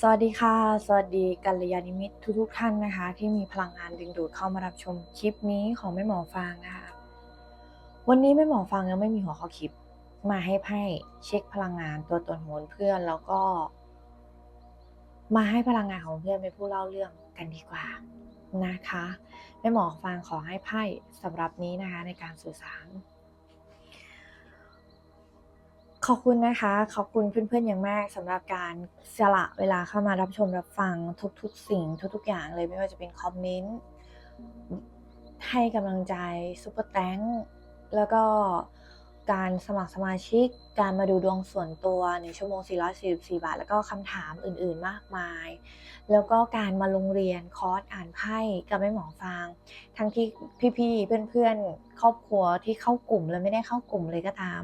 สวัสดีค่ะ สวัสดีกัลยาณมิตรทุกๆท่านนะคะ ที่มีพลังงานดึงดูดเข้ามารับชมคลิปนี้ของแม่หมอฟางนะคะ วันนี้แม่หมอฟางยังไม่มีหัวข้อคลิปมาให้ไพ่เช็คพลังงานตัวตนของเพื่อนแล้วก็ มาให้พลังงานของเพื่อนเป็นผู้เล่าเรื่องกันดีกว่านะคะแม่หมอฟางขอให้ไพ่สำหรับนี้นะคะในการสื่อสาร ขอบคุณนะคะ ขอบคุณเพื่อนๆอย่างมากสำหรับการสละเวลาเข้ามารับชมรับฟังทุกๆ สิ่งทุกๆ อย่างเลยไม่ว่าจะเป็นคอมเมนต์ให้กำลังใจซุปเปอร์แตงแล้วก็การสมัครสมาชิก การมาดูดวงส่วนตัวในชั่วโมง 444 บาท แล้วก็คำถามอื่นๆ มากมาย แล้วก็การมาลงเรียนคอร์สอ่านไพ่กับแม่หมอฟาง ทั้งที่พี่ๆ เพื่อนๆ ครอบครัวที่เข้ากลุ่มและไม่ได้เข้ากลุ่มเลยก็ตาม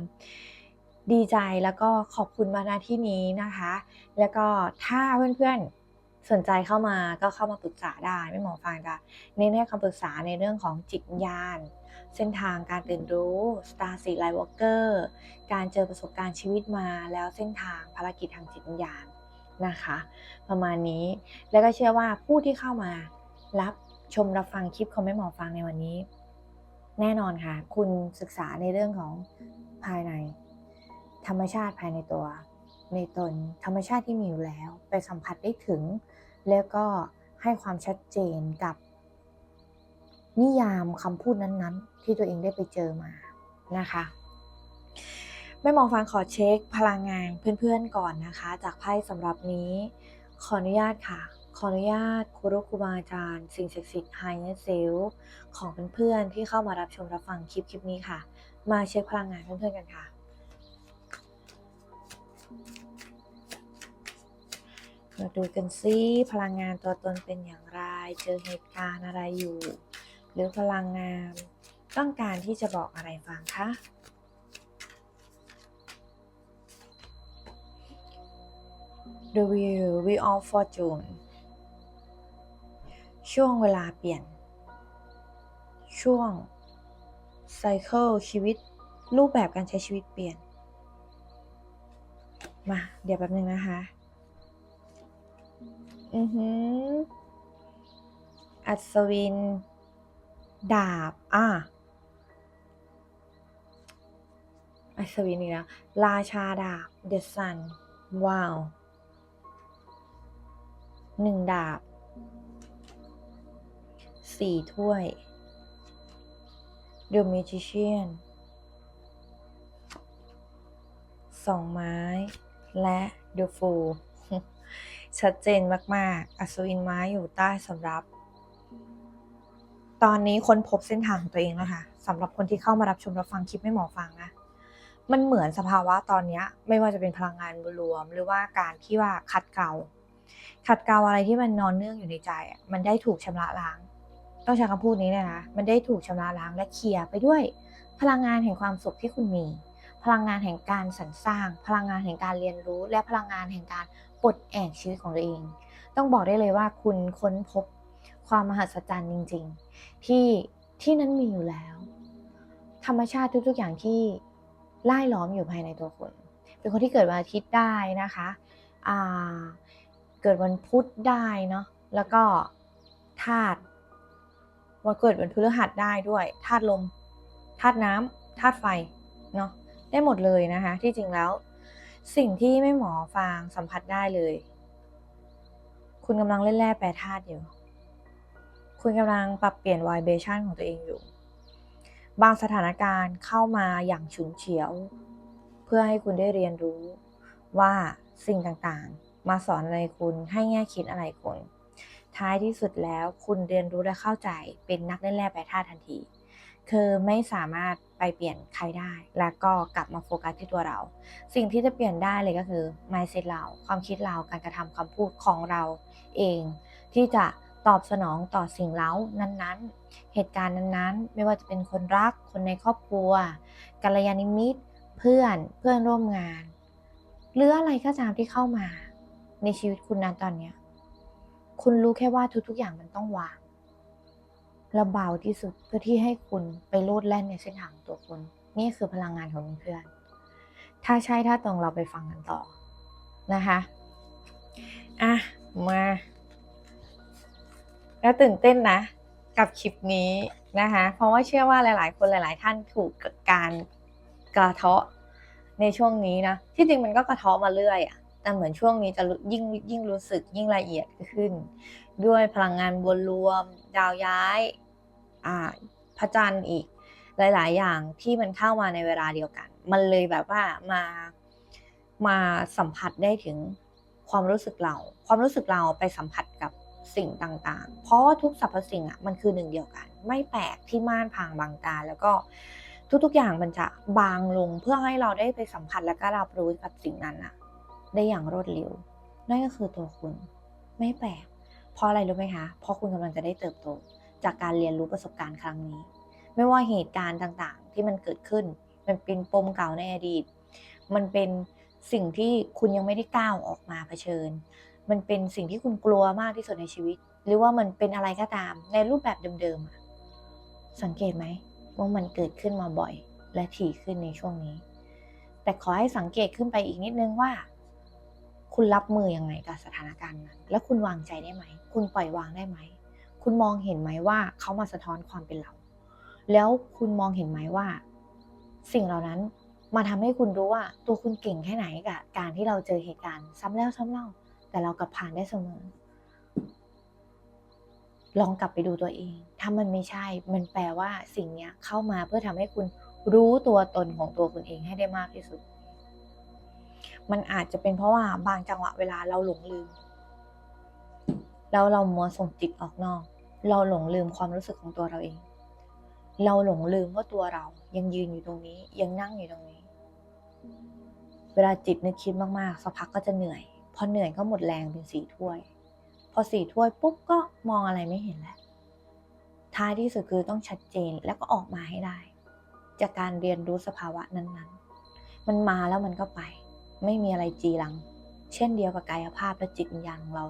ดีใจแล้วก็ขอบคุณมาณที่นี้นะคะ แล้วก็ถ้าเพื่อนๆสนใจเข้ามาก็เข้ามาปรึกษาได้ไม่หมอฟังจะเน้นให้คำปรึกษาในเรื่องของจิตญาณเส้นทางการตื่นรู้ Star s e e Light Walker การเจอประสบการณ์ชีวิตมาแล้วเส้นทางภารกิจทางจิตวิญญาณนะคะ ประมาณนี้แล้วก็เชื่อว่าผู้ที่เข้ามารับชมรับฟังคลิปของแม่หมอฟังในวันนี้ แน่นอนค่ะ คุณศึกษาในเรื่องของภายใน ธรรมชาติภายในตัว ในตนธรรมชาติที่มีอยู่แล้ว ไปสัมผัสได้ถึง แล้วก็ให้ความชัดเจนกับ นิยามคำพูดนั้นๆ ที่ตัวเองได้ไปเจอมานะคะแม่หมอฟังขอเช็คพลังงานเพื่อนๆก่อนนะคะ จากไพ่สำหรับนี้ ขออนุญาตค่ะ ขออนุญาตครูรุครูบาอาจารย์สิ่งศักดิ์สิทธิ์ไฮเนเซลของเพื่อนๆที่เข้ามารับชมรับฟังคลิปคลิปนี้ค่ะ มาเช็คพลังงานเพื่อนๆกันค่ะ มาดูกันซิพลังงานตัวตนเป็นอย่างไร เจอเหตุการณ์อะไรอยู่ หรือพลังงานต้องการที่จะบอกอะไรฟังคะ The Wheel Wheel of Fortune ช่วงเวลาเปลี่ยน ช่วงไซเคิลชีวิต รูปแบบการใช้ชีวิตเปลี่ยน มา เดี๋ยวแป๊บนึงนะคะ อือหือ อัศวิน ดาบ อะอัศวินอีกแล้ว ราชาดาบ เดซัน ว้าว หนึ่งดาบ สี่ถ้วย The Magician สองไม้ และ The Fool ชัดเจนมากๆ อัศวินไม้อยู่ใต้สำรับ ตอนนี้คนพบเส้นทางของตัวเองแล้วค่ะสำหรับคนที่เข้ามารับชมรับฟังคลิปไม่หมอฟังนะ มันเหมือนสภาวะตอนนี้ไม่ว่าจะเป็นพลังงานรวม หรือว่าการที่ว่าขัดเกลาขัดเกลาอะไรที่มันนอนเนื่องอยู่ในใจอะมันได้ถูกชำระล้าง ต้องใช้คำพูดนี้เลยนะ มันได้ถูกชำระล้างและเคลียร์ไปด้วย พลังงานแห่งความสุขที่คุณมี พลังงานแห่งการสรรสร้าง พลังงานแห่งการเรียนรู้ และพลังงานแห่งการ ปลดแอกชีวิตของตัวเอง ต้องบอกได้เลยว่าคุณค้นพบความมหัศจรรย์จริง ๆ ที่ที่นั้นมีอยู่แล้ว ธรรมชาติทุกๆอย่างที่ไล่ล้อมอยู่ภายในตัวคุณ เป็นคนที่เกิดวันอาทิตย์ได้นะคะอ่าเกิดวันพุธได้เนาะแล้วก็ธาตุวันเกิดวันพฤหัสได้ด้วยธาตุลมธาตุน้ำธาตุไฟเนาะได้หมดเลยนะคะ ที่จริงแล้ว สิ่งที่ไม่หมอฟางสัมผัสได้เลย คุณกำลังเล่นแร่แปรธาตุอยู่ คุณกำลังปรับเปลี่ยนไวเบชันของตัวเองอยู่ บางสถานการณ์เข้ามาอย่างฉุนเฉียว เพื่อให้คุณได้เรียนรู้ว่าสิ่งต่างๆ มาสอนอะไรคุณให้แง่คิดอะไรคุณท้ายที่สุดแล้วคุณเรียนรู้และเข้าใจเป็นนักเล่นแร่แปรธาตุทันที คือไม่สามารถไปเปลี่ยนใครได้ แล้วก็กลับมาโฟกัสที่ตัวเรา สิ่งที่จะเปลี่ยนได้เลยก็คือ mindset เรา ความคิดเรา การกระทำคำพูดของเราเอง ที่จะตอบสนองต่อสิ่งเล้านั้นๆ เหตุการณ์นั้นๆ ไม่ว่าจะเป็นคนรัก คนในครอบครัวกัลยาณมิตร เพื่อน เพื่อนร่วมงาน หรืออะไรก็ตามที่เข้ามา ในชีวิตคุณนั้นตอนเนี้ย คุณรู้แค่ว่าทุกๆอย่างมันต้องวาง และเบาที่สุดเพื่อที่ให้คุณไปโลดแล่นในเส้นทางตัวคุณ นี่คือพลังงานของเพื่อน ถ้าใช่ถ้าตรงเราไปฟังกันต่อนะคะอะมาแล้วตื่นเต้นนะ กับคลิปนี้นะคะ เพราะว่าเชื่อว่าหลาย ๆ คนหลาย ๆ ท่านถูกการกระเทาะในช่วงนี้นะ ที่จริงมันก็กระเทาะมาเรื่อยอะ แต่เหมือนช่วงนี้จะยิ่งยิ่งรู้สึกยิ่งละเอียดขึ้น ด้วยพลังงานบวรวม ดาวย้ายอ่าพระจันทร์อีกหลาย ๆ อย่างที่มันเข้ามาในเวลาเดียวกัน มันเลยแบบว่ามามาสัมผัสได้ถึงความรู้สึกเรา ความรู้สึกเราไปสัมผัสกับสิ่งต่างๆ เพราะว่าทุกสรรพสิ่งอะมันคือหนึ่งเดียวกัน ไม่แปลกที่ม่านพางบางตา แล้วก็ทุกๆอย่างมันจะบางลงเพื่อให้เราได้ไปสัมผัสและก็รับรู้กับสิ่งนั้นอะ ได้อย่างรวดเร็ว นั่นก็คือตัวคุณ ไม่แปลก เพราะอะไรรู้ไหมคะ เพราะคุณกำลังจะได้เติบโต จากการเรียนรู้ประสบการณ์ครั้งนี้ ไม่ว่าเหตุการณ์ต่างๆ ที่มันเกิดขึ้น มันเป็นปมเก่าในอดีต มันเป็นสิ่งที่คุณยังไม่ได้ก้าวออกมาเผชิญ มันเป็นสิ่งที่คุณกลัวมากที่สุดในชีวิต หรือว่ามันเป็นอะไรก็ตาม ในรูปแบบเดิมๆ สังเกตไหมว่ามันเกิดขึ้นมาบ่อย และถี่ขึ้นในช่วงนี้ แต่ขอให้สังเกตขึ้นไปอีกนิดนึงว่า คุณรับมือยังไงกับสถานการณ์นั้น และคุณวางใจได้ไหม คุณปล่อยวางได้ไหม คุณมองเห็นไหมว่าเขามาสะท้อนความเป็นเรา แล้วคุณมองเห็นไหมว่า สิ่งเหล่านั้นมาทำให้คุณรู้ว่าตัวคุณเก่งแค่ไหนกับการที่เราเจอเหตุการณ์ซ้ำแล้วซ้ำเล่า แต่เรากลับผ่านได้เสมอ ลองกลับไปดูตัวเอง ถ้ามันไม่ใช่ มันแปลว่าสิ่งนี้เข้ามาเพื่อทำให้คุณรู้ตัวตนของตัวคุณเองให้ได้มากที่สุด มันอาจจะเป็นเพราะว่าบางจังหวะเวลาเราหลงลืม แล้วเรามัวส่งจิตออกนอก เราหลงลืมความรู้สึกของตัวเราเอง เราหลงลืมว่าตัวเรายังยืนอยู่ตรงนี้ ยังนั่งอยู่ตรงนี้ เวลาจิตนึกคิดมากๆสักพักก็จะเหนื่อย พอเหนื่อยก็หมดแรงเป็นสีถ้วย พอสีถ้วยปุ๊บก็มองอะไรไม่เห็นแล้วท้ายที่สุดคือต้องชัดเจนแล้วก็ออกมาให้ได้ จากการเรียนรู้สภาวะนั้นๆ มันมาแล้วมันก็ไป ไม่มีอะไรจีรัง เช่นเดียวกับกายภาพและจิตวิญญาณของเรา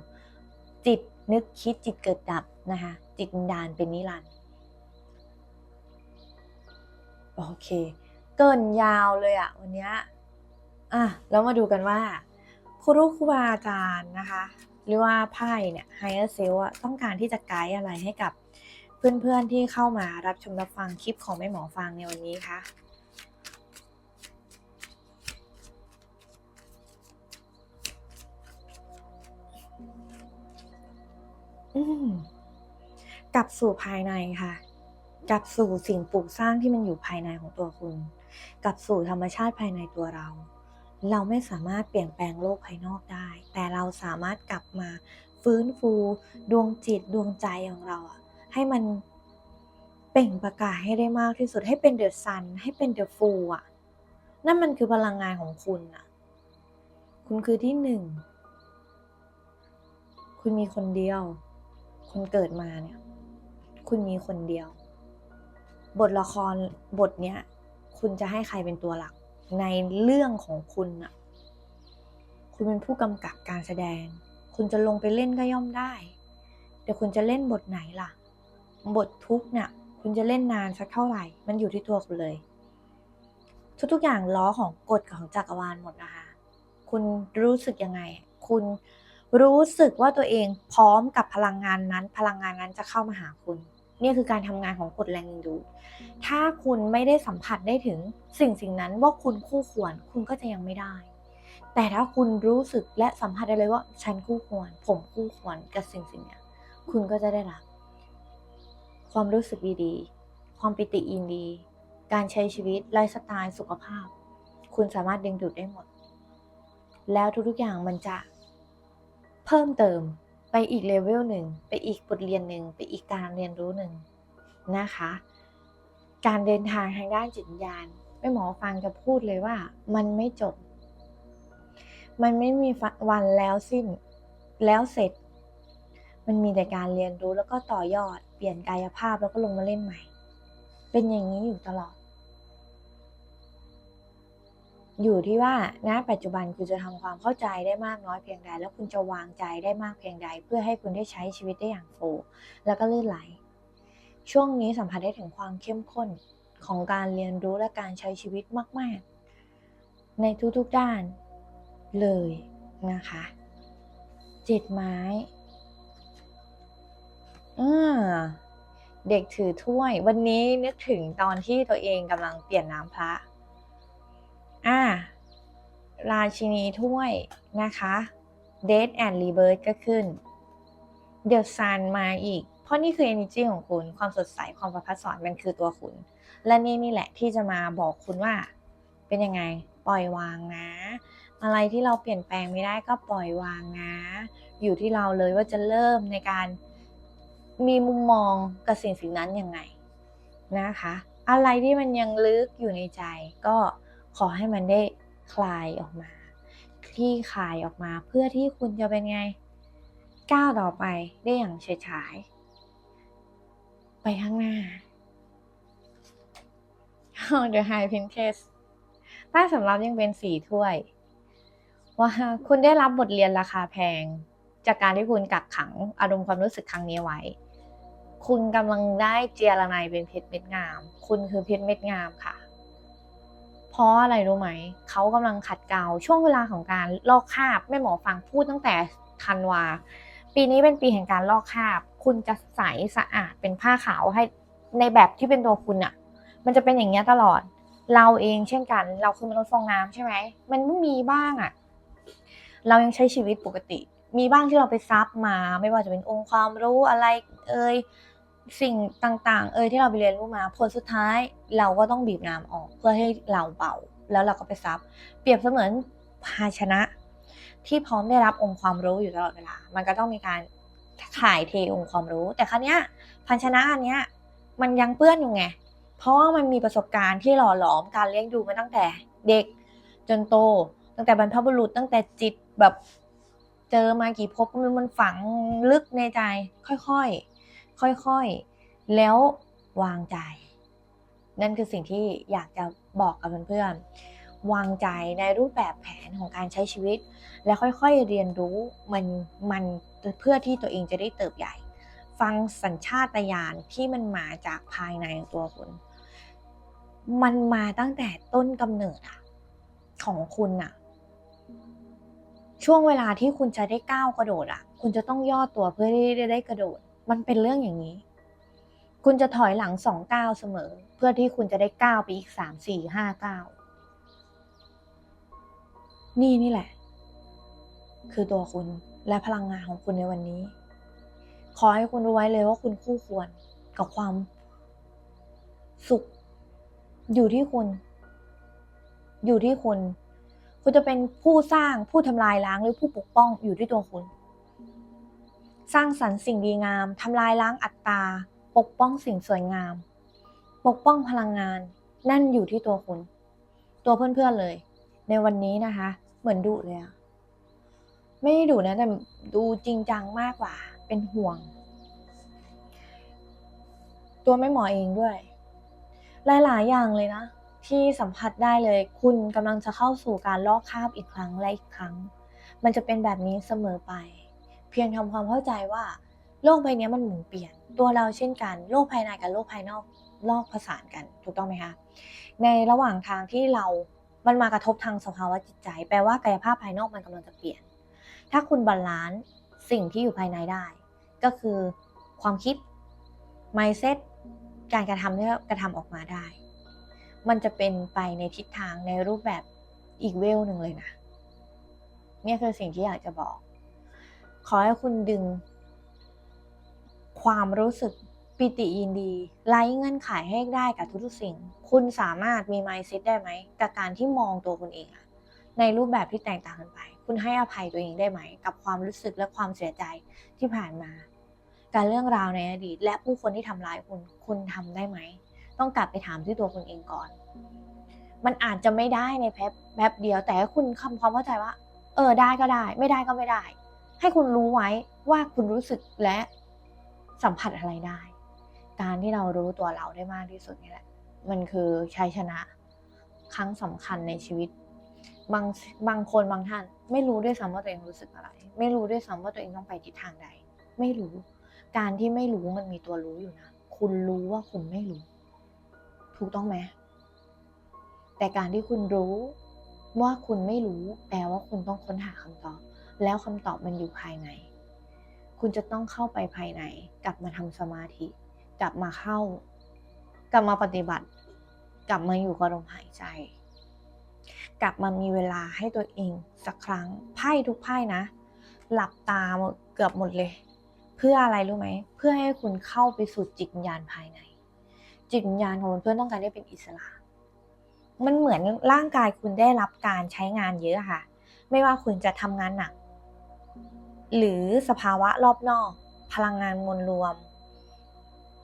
จิตนึกคิดจิตเกิดดับนะคะจิตวิญญาณเป็นนิรันดร์โอเค เกินยาวเลยอะวันเนี้ยอะแล้วมาดูกันว่าครูครูบาอาจารย์นะคะ หรือว่าไพ่เนี่ยไฮเออร์เซลอะต้องการที่จะไกด์อะไรให้กับเพื่อนๆที่เข้ามารับชมรับฟังคลิปของแม่หมอฟังในวันนี้คะ กลับสู่ภายในค่ะ กลับสู่สิ่งปลูกสร้างที่มันอยู่ภายในของตัวคุณ กลับสู่ธรรมชาติภายในตัวเรา เราไม่สามารถเปลี่ยนแปลงโลกภายนอกได้ แต่เราสามารถกลับมาฟื้นฟูดวงจิตดวงใจของเราอะให้มันเปล่งประกายให้ได้มากที่สุดให้เป็นเดอะซันให้เป็นเดอะฟูลอะนั่นมันคือพลังงานของคุณอะคุณคือที่หนึ่ง คุณมีคนเดียว คุณเกิดมาเนี่ย คุณมีคนเดียว บทละครบทเนี้ย คุณจะให้ใครเป็นตัวหลัก ในเรื่องของคุณน่ะคุณเป็นผู้กำกับการแสดง คุณจะลงไปเล่นก็ย่อมได้เดี๋ยวคุณจะเล่นบทไหนล่ะ บททุกเนี่ยคุณจะเล่นนานสักเท่าไหร่ มันอยู่ที่ตัวคุณเลย ทุกๆอย่างล้อของกฎของจักรวาลหมดนะคะ คุณรู้สึกยังไง คุณ รู้สึกว่าตัวเองพร้อมกับพลังงานนั้น พลังงานนั้นจะเข้ามาหาคุณ นี่คือการทำงานของกฎแรงดึงดูดถ้าคุณไม่ได้สัมผัสได้ถึงสิ่งสิ่งนั้นว่าคุณคู่ควร คุณก็จะยังไม่ได้ แต่ถ้าคุณรู้สึกและสัมผัสได้เลยว่าฉันคู่ควร ผมคู่ควรกับสิ่งสิ่งนี้คุณก็จะได้รับ ความรู้สึกดีๆ ความปิติยินดี การใช้ชีวิตไลฟ์สไตล์สุขภาพ คุณสามารถดึงดูดได้หมด แล้วทุกๆอย่างมันจะ เพิ่มเติมไปอีกเลเวลหนึ่งไปอีกบทเรียนหนึ่งไปอีกการเรียนรู้หนึ่งนะคะ การเดินทางทางด้านจิตวิญญาณแม่หมอฟังจะพูดเลยว่า มันไม่จบ มันไม่มีวันแล้วสิ้นแล้วเสร็จ มันมีแต่การเรียนรู้แล้วก็ต่อยอด เปลี่ยนกายภาพแล้วก็ลงมาเล่นใหม่ เป็นอย่างนี้อยู่ตลอด อยู่ที่ว่าณปัจจุบันคุณจะทำความเข้าใจได้มากน้อยเพียงใด แล้วคุณจะวางใจได้มากเพียงใด เพื่อให้คุณได้ใช้ชีวิตได้อย่างโฟล์แล้วก็ลื่นไหล ช่วงนี้สัมผัสได้ถึงความเข้มข้นของการเรียนรู้และการใช้ชีวิตมาก ๆ ในทุกๆด้านเลยนะคะจจิตไม้อ่าเด็กถือถ้วย วันนี้นึกถึงตอนที่ตัวเองกำลังเปลี่ยนน้ำพระ อ่าราชินีถ้วยนะคะ Death and Rebirth ก็ขึ้น The Sun มาอีก เพราะนี่คือ energy ของคุณ ความสดใส ความประพัดสอนมันคือตัวคุณ และนี่นี่แหละที่จะมาบอกคุณว่า เป็นยังไง ปล่อยวางนะ อะไรที่เราเปลี่ยนแปลงไม่ได้ก็ปล่อยวางนะ อยู่ที่เราเลยว่าจะเริ่มในการมีมุมมองกับสิ่งสิ่งนั้นยังไงนะคะ อะไรที่มันยังลึกอยู่ในใจก็ ขอให้มันได้คลายออกมาคลี่คลายออกมาเพื่อที่คุณจะเป็นไง ก้าวต่อไปได้อย่างเฉยฉาย ไปข้างหน้า The High Princess ใต้สำรับยังเป็นสีถ้วย ว่าคุณได้รับบทเรียนราคาแพง จากการที่คุณกักขังอารมณ์ความรู้สึกครั้งนี้ไว้ คุณกำลังได้เจียระไนเป็นเพชรเม็ดงาม คุณคือเพชรเม็ดงามค่ะ เพราะอะไรรู้ไหม เขากำลังขัดเกลาช่วงเวลาของการลอกคราบแม่หมอฟังพูดตั้งแต่ธันวา ปีนี้เป็นปีแห่งการลอกคราบ คุณจะใสสะอาดเป็นผ้าขาวให้ในแบบที่เป็นตัวคุณอะมันจะเป็นอย่างเงี้ยตลอด เราเองเช่นกัน เราคือมนุษย์ฟองน้ำใช่ไหม มันไม่มีบ้างอะเรายังใช้ชีวิตปกติ มีบ้างที่เราไปซับมา ไม่ว่าจะเป็นองค์ความรู้อะไร เอ่ย สิ่งต่างๆ เอยที่เราไปเรียนรู้มาผลสุดท้ายเราก็ต้องบีบน้ำออก เพื่อให้เราเบาแล้วเราก็ไปซับ เปรียบเสมือนภาชนะ ที่พร้อมได้รับองค์ความรู้อยู่ตลอดเวลา มันก็ต้องมีการถ่ายเทองค์ความรู้ แต่ครั้งนี้ยภาชนะอันเนี้ยมันยังเปื้อนอยู่ไง เพราะว่ามันมีประสบการณ์ที่หล่อหลอมการเลี้ยงดูมาตั้งแต่เด็กจนโต ตั้งแต่บรรพบุรุษตั้งแต่จิตแบบเจอมากี่ภพมันมันฝังลึกในใจค่อย ๆ ค่อยๆ แล้ววางใจ นั่นคือสิ่งที่อยากจะบอกกับเพื่อนๆ วางใจในรูปแบบแผนของการใช้ชีวิต และค่อยๆ เรียนรู้มันมันเพื่อที่ตัวเองจะได้เติบใหญ่ ฟังสัญชาตญาณที่มันมาจากภายในของตัวคุณ มันมาตั้งแต่ต้นกำเนิดอะของคุณอะช่วงเวลาที่คุณจะได้ก้าวกระโดดอะคุณจะต้องย่อตัวเพื่อที่จะได้กระโดด มันเป็นเรื่องอย่างนี้ คุณจะถอยหลังสองก้าวเสมอ เพื่อที่คุณจะได้ก้าวไปอีกสามสี่ห้าก้าวนี่นี่แหละ คือตัวคุณและพลังงานของคุณในวันนี้ ขอให้คุณรู้ไว้เลยว่าคุณคู่ควรกับความ สุข อยู่ที่คุณ อยู่ที่คุณ คุณจะเป็นผู้สร้างผู้ทำลายล้างหรือผู้ปกป้องอยู่ที่ตัวคุณ สร้างสรรค์สิ่งดีงาม ทำลายล้างอัตตา ปกป้องสิ่งสวยงาม ปกป้องพลังงาน นั่นอยู่ที่ตัวคุณ ตัวเพื่อนๆเลย ในวันนี้นะคะ เหมือนดุเลยอะไม่ได้ดุนะแต่ดูจริงจังมากกว่า เป็นห่วง ตัวแม่หมอเองด้วย หลายๆอย่างเลยนะ ที่สัมผัสได้เลย คุณกำลังจะเข้าสู่การลอกคราบอีกครั้งและอีกครั้ง มันจะเป็นแบบนี้เสมอไป เพียงทำความเข้าใจว่าโลกใบนี้มันหมุนเปลี่ยน ตัวเราเช่นกันโลกภายในกับโลกภายนอกลอกผสานกันถูกต้องไหมคะในระหว่างทางที่เรามันมากระทบทางสภาวะจิตใจ แปลว่ากายภาพภายนอกมันกำลังจะเปลี่ยน ถ้าคุณบาลานซ์สิ่งที่อยู่ภายในได้ ก็คือความคิด mindset การกระทำที่กระทำออกมาได้ มันจะเป็นไปในทิศทางในรูปแบบอีกเวลหนึ่งเลยนะเนี่ยคือสิ่งที่อยากจะบอก ขอให้คุณดึง ความรู้สึกปิติยินดีไร้เงื่อนไขให้ได้กับทุกๆสิ่ง คุณสามารถมี mindset ได้ไหมกับการที่มองตัวคุณเองอะในรูปแบบที่แตกต่างกันไป คุณให้อภัยตัวเองได้ไหม กับความรู้สึกและความเสียใจที่ผ่านมา การเรื่องราวในอดีต และผู้คนที่ทำร้ายคุณ คุณทำได้ไหม ต้องกลับไปถามที่ตัวคุณเองก่อน มันอาจจะไม่ได้ในแป๊บแป๊บเดียว แต่คุณคำความเข้าใจว่า เออได้ก็ได้ ไม่ได้ก็ไม่ได้ ให้คุณรู้ไว้ว่าคุณรู้สึกและสัมผัสอะไรได้ การที่เรารู้ตัวเราได้มากที่สุดนี่แหละ มันคือชัยชนะครั้งสำคัญในชีวิต บางบางคนบางท่าน ไม่รู้ด้วยซ้ำว่าตัวเองรู้สึกอะไร ไม่รู้ด้วยซ้ำว่าตัวเองต้องไปทิศทางใด ไม่รู้ การที่ไม่รู้มันมีตัวรู้อยู่นะ คุณรู้ว่าคุณไม่รู้ ถูกต้องไหมแต่การที่คุณรู้ว่าคุณไม่รู้ แปลว่าคุณต้องค้นหาคำตอบ แล้วคำตอบมันอยู่ภายใน คุณจะต้องเข้าไปภายใน กลับมาทำสมาธิ กลับมาเข้า กลับมาปฏิบัติ กลับมาอยู่กับลมหายใจ กลับมามีเวลาให้ตัวเองสักครั้ง ไพ่ทุกไพ่นะ หลับตาเกือบหมดเลย เพื่ออะไรรู้ไหม เพื่อให้คุณเข้าไปสู่จิตวิญญาณภายใน จิตวิญญาณของเพื่อนต้องการได้เป็นอิสระมันเหมือนร่างกายคุณได้รับการใช้งานเยอะค่ะ ไม่ว่าคุณจะทำงานหนัก หรือสภาวะรอบนอก พลังงานมวลรวม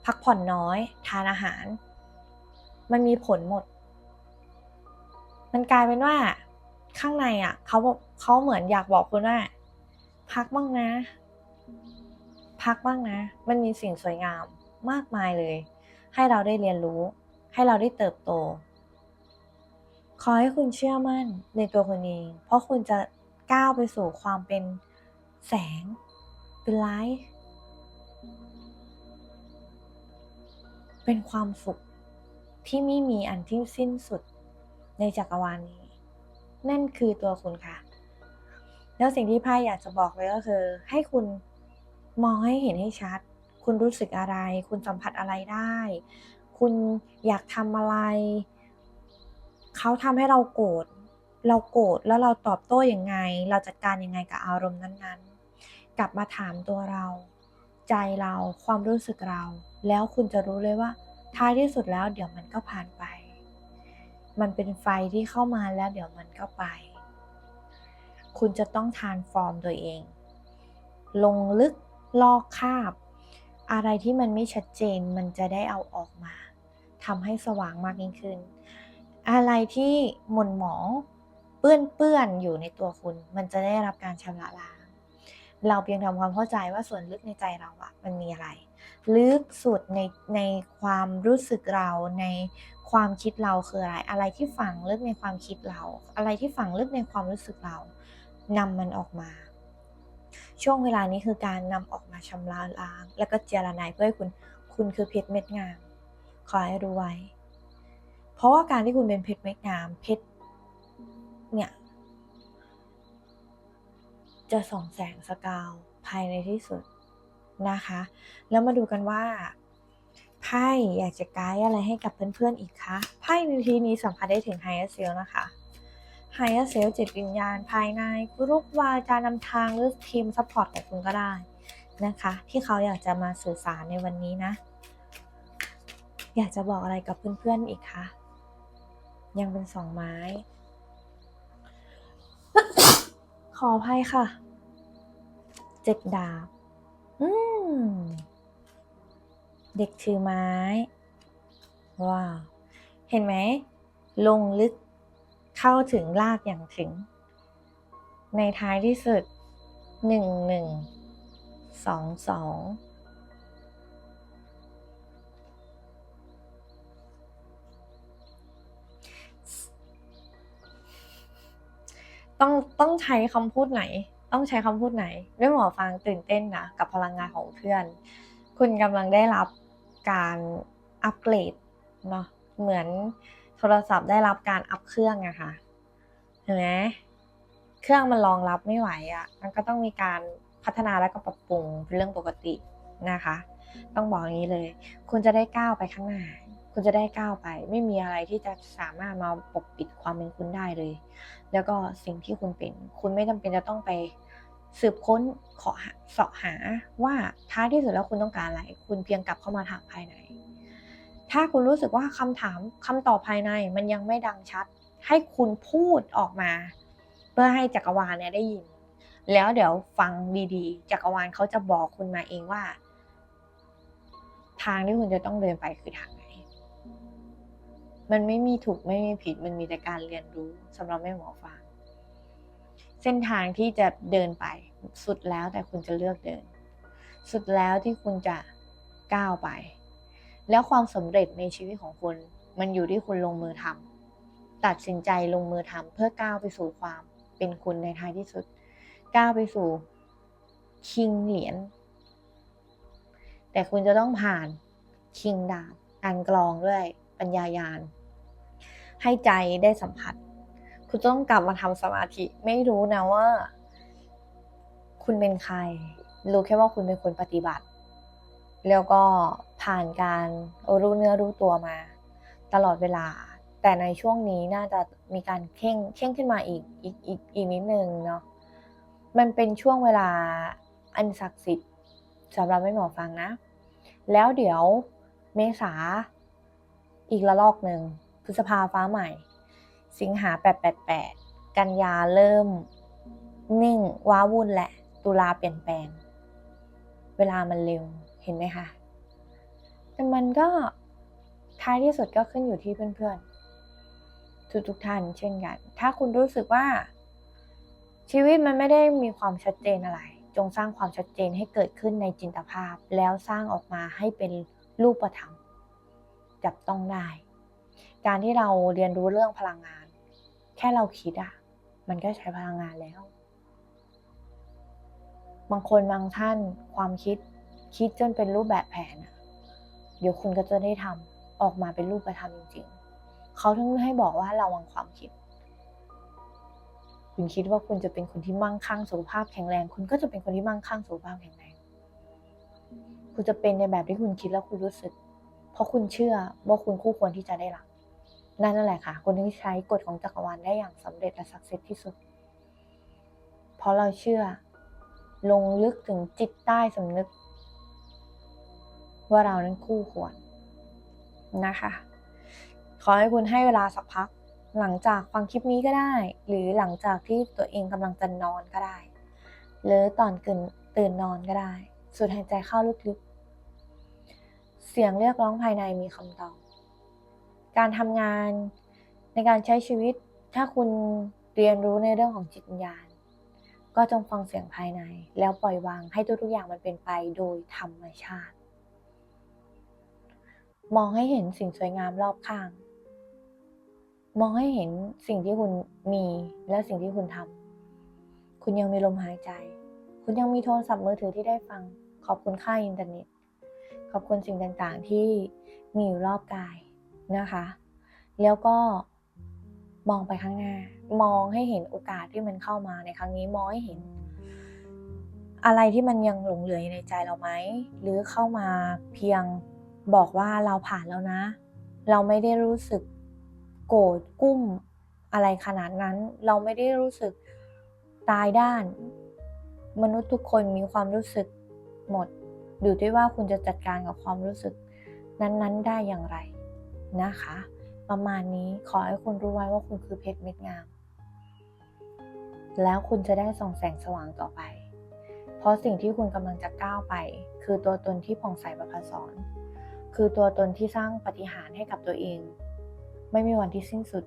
พักผ่อนน้อย ทานอาหาร มันมีผลหมด มันกลายเป็นว่า ข้างในอะเขาบอกเขาเหมือนอยากบอกคุณว่า พักบ้างนะ พักบ้างนะ มันมีสิ่งสวยงามมากมายเลย ให้เราได้เรียนรู้ ให้เราได้เติบโต ขอให้คุณเชื่อมั่นในตัวคุณเอง เพราะคุณจะก้าวไปสู่ความเป็น แสง เป็นไลท์เป็นความสุขที่ไม่มีอันที่สิ้นสุดในจักรวาลนี้ นั่นคือตัวคุณค่ะ แล้วสิ่งที่ไพ่อยากจะบอกเลยก็คือ ให้คุณมองให้เห็นให้ชัด คุณรู้สึกอะไร คุณสัมผัสอะไรได้ คุณอยากทำอะไร เขาทำให้เราโกรธเราโกรธแล้วเราตอบโต้อยังไง เราจัดการยังไงกับอารมณ์นั้น กลับมาถามตัวเรา ใจเราความรู้สึกเรา แล้วคุณจะรู้เลยว่าท้ายที่สุดแล้ว เดี๋ยวมันก็ผ่านไป มันเป็นไฟที่เข้ามาแล้วเดี๋ยวมันก็ไป คุณจะต้องทานฟอร์มตัวเอง ลงลึกลอกคาบ อะไรที่มันไม่ชัดเจนมันจะได้เอาออกมาทำให้สว่างมากยิ่งขึ้น อะไรที่หม่นหมองเปื้อนเปื้อนๆอยู่ในตัวคุณ มันจะได้รับการชำระล้าง เราเพียงทำความเข้าใจว่าส่วนลึกในใจเราอะมันมีอะไร ลึกสุดในในความรู้สึกเราในความคิดเราคืออะไร อะไรที่ฝังลึกในความคิดเรา อะไรที่ฝังลึกในความรู้สึกเรานำมันออกมา ช่วงเวลานี้คือการนำออกมาชำระล้าง แล้วก็เจรนายเพื่อให้คุณคุณคือเพชรเม็ดงามขอให้รู้ไว้ เพราะว่าการที่คุณเป็นเพชรเม็ดงามเพชรเนี่ย จะส่องแสงสกาวภายในที่สุดนะคะ แล้วมาดูกันว่าไพ่อยากจะไกด์อะไรให้กับเพื่อนๆอีกคะไพ่ในทีนี้สัมผัสได้ถึงไฮเออร์เซลนะคะไฮเออร์เซลจิตวิญญาณภายในกรุกวาจานำทางหรือทีมซัพพอร์ตของคุณก็ได้นะคะ ที่เขาอยากจะมาสื่อสารในวันนี้นะ อยากจะบอกอะไรกับเพื่อนๆอีกคะยังเป็นสองไม้ ขออภัยค่ะ เจ็ดดาบ อืม เด็กถือไม้ ว้าว เห็นไหม ลงลึกเข้าถึงลากอย่างถึง ในท้ายที่สุดหนึ่งหนึ่งสองสอง ต้องต้องใช้คำพูดไหน ต้องใช้คำพูดไหน ด้วยหมอฟังตื่นเต้นนะกับพลังงานของเพื่อน คุณกำลังได้รับการอัปเกรดเนาะเหมือนโทรศัพท์ได้รับการอัพเครื่องอะค่ะเห็นไหมเครื่องมันรองรับไม่ไหวอะมันก็ต้องมีการพัฒนาและก็ปรับปรุงเป็นเรื่องปกตินะคะ ต้องบอกอย่างนี้เลย คุณจะได้ก้าวไปข้างหน้า คุณจะได้ก้าวไป ไม่มีอะไรที่จะสามารถมาปกปิดความเป็นคุณได้เลย แล้วก็สิ่งที่คุณเป็น คุณไม่จำเป็นจะต้องไปสืบค้นขอเสาะหาว่าท้ายที่สุดแล้วคุณต้องการอะไร คุณเพียงกลับเข้ามาถามภายใน ถ้าคุณรู้สึกว่าคำถามคำตอบภายในมันยังไม่ดังชัด ให้คุณพูดออกมา เพื่อให้จักรวาลเนี่ยได้ยิน แล้วเดี๋ยวฟังดีๆ จักรวาลเขาจะบอกคุณมาเองว่า ทางที่คุณจะต้องเดินไปคือทาง มันไม่มีถูกไม่มีผิด มันมีแต่การเรียนรู้สำหรับแม่หมอฟังเส้นทางที่จะเดินไปสุดแล้วแต่คุณจะเลือกเดิน สุดแล้วที่คุณจะก้าวไป แล้วความสำเร็จในชีวิตของคุณ มันอยู่ที่คุณลงมือทำตัดสินใจลงมือทำเพื่อก้าวไปสู่ความเป็นคุณในท้ายที่สุด ก้าวไปสู่คิงเหรียญแต่คุณจะต้องผ่านคิงดาบการกรองด้วยปัญญายาณ ให้ใจได้สัมผัส คุณต้องกลับมาทำสมาธิ ไม่รู้นะว่า คุณเป็นใคร รู้แค่ว่าคุณเป็นคนปฏิบัติ แล้วก็ผ่านการรู้เนื้อรู้ตัวมา ตลอดเวลา แต่ในช่วงนี้น่าจะมีการเข่งเข่งขึ้นมาอีกอีกอีกอีกนิดนึงเนาะ มันเป็นช่วงเวลาอันศักดิ์สิทธิ์สำหรับไม่หมอฟังนะ แล้วเดี๋ยวเมษาอีกระลอกหนึ่ง ฤษภาฟ้าใหม่ สิงหา 888 กันยาเริ่ม นิ่ง ว้าวุ่นแหละ ตุลาเปลี่ยนแปลง เวลามันเร็ว เห็นไหมคะ แต่มันก็ท้ายที่สุดก็ขึ้นอยู่ที่เพื่อนๆทุกทุกๆท่านเช่นกัน ถ้าคุณรู้สึกว่า ชีวิตมันไม่ได้มีความชัดเจนอะไร จงสร้างความชัดเจนให้เกิดขึ้นในจินตภาพ แล้วสร้างออกมาให้เป็นรูปธรรมจับต้องได้ การที่เราเรียนรู้เรื่องพลังงาน แค่เราคิดอะมันก็ใช้พลังงานแล้ว บางคนบางท่านความคิดคิดจนเป็นรูปแบบแผนเดี๋ยวคุณก็จะได้ทำออกมาเป็นรูปธรรมจริง ๆ เขาถึงให้บอกว่าระวังความคิด คุณคิดว่าคุณจะเป็นคนที่มั่งคั่งสุขภาพแข็งแรง คุณก็จะเป็นคนที่มั่งคั่งสุขภาพแข็งแรง คุณจะเป็นในแบบที่คุณคิดแล้วคุณรู้สึก เพราะคุณเชื่อว่าคุณคู่ควรที่จะได้รับ นั่นแหละค่ะคนที่ใช้กฎของจักรวาลได้อย่างสำเร็จและศักดิ์สิทธิ์ที่สุด เพราะเราเชื่อ ลงลึกถึงจิตใต้สำนึก ว่าเรานั้นคู่ควรนะคะ ขอให้คุณให้เวลาสักพัก หลังจากฟังคลิปนี้ก็ได้ หรือหลังจากที่ตัวเองกำลังจะนอนก็ได้ หรือตอนตื่นตื่นนอนก็ได้สูดหายใจเข้าลึกๆ เสียงเรียกร้องภายในมีคำตอบ การทำงานในการใช้ชีวิต ถ้าคุณเรียนรู้ในเรื่องของจิตวิญญาณ ก็จงฟังเสียงภายใน แล้วปล่อยวางให้ทุกๆอย่างมันเป็นไปโดยธรรมชาติ มองให้เห็นสิ่งสวยงามรอบข้าง มองให้เห็นสิ่งที่คุณมีและสิ่งที่คุณทำคุณยังมีลมหายใจ คุณยังมีโทรศัพท์มือถือที่ได้ฟัง ขอบคุณค่าอินเทอร์เน็ตขอบคุณสิ่งต่างๆที่มีอยู่รอบกาย นะคะ แล้วก็มองไปข้างหน้า มองให้เห็นโอกาสที่มันเข้ามาในครั้งนี้มองให้เห็น อะไรที่มันยังหลงเหลือในใจเราไหมหรือเข้ามาเพียงบอกว่าเราผ่านแล้วนะ เราไม่ได้รู้สึกโกรธกุ้มอะไรขนาดนั้น เราไม่ได้รู้สึกตายด้าน มนุษย์ทุกคนมีความรู้สึกหมด อยู่ที่ว่าคุณจะจัดการกับความรู้สึกนั้นๆ ได้อย่างไร นะคะ ประมาณนี้ขอให้คุณรู้ไว้ว่าคุณคือเพชรเม็ดงาม แล้วคุณจะได้ส่องแสงสว่างต่อไป เพราะสิ่งที่คุณกำลังจะก้าวไป คือตัวตนที่ผ่องใสประภาสอนคือตัวตนที่สร้างปฏิหารให้กับตัวเอง ไม่มีวันที่สิ้นสุด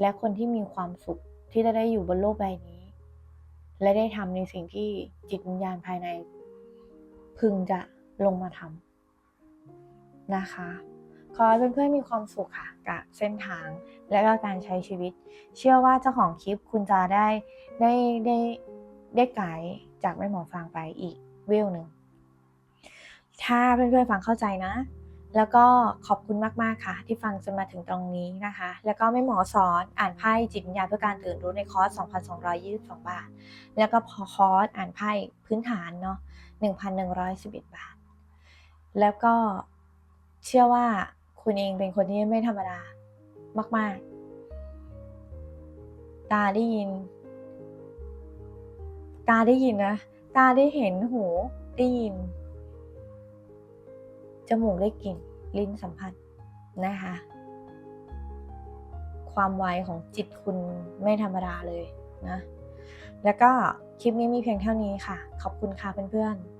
และคนที่มีความสุขที่จะได้อยู่บนโลกใบนี้ และได้ทำในสิ่งที่จิตวิญญาณภายใน พึงจะลงมาทำนะคะ ขอให้เพื่อนๆมีความสุขค่ะกับเส้นทางและก็การใช้ชีวิต เชื่อว่าเจ้าของคลิปคุณจะได้ได้ได้ได้ไกด์จากแม่หมอฟังไปอีกเวลหนึ่งถ้าเพื่อนๆฟังเข้าใจนะ แล้วก็ขอบคุณมากๆค่ะ ที่ฟังจนมาถึงตรงนี้นะคะ แล้วก็แม่หมอสอนอ่านไพ่จิตวิญญาณเพื่อการตื่นรู้ในคอร์ส 2,222 บาท แล้วก็พอคอร์สอ่านไพ่พื้นฐานเนาะ1,111 บาท แล้วก็เชื่อว่า คุณเองเป็นคนที่ไม่ธรรมดามาก ๆ ตาได้ยิน ตาได้ยินนะ ตาได้เห็นหูได้ยิน จมูกได้กลิ่น ลิ้นสัมผัสนะคะ ความไวของจิตคุณไม่ธรรมดาเลยนะ แล้วก็คลิปนี้มีเพียงเท่านี้ค่ะ ขอบคุณค่ะเพื่อนๆ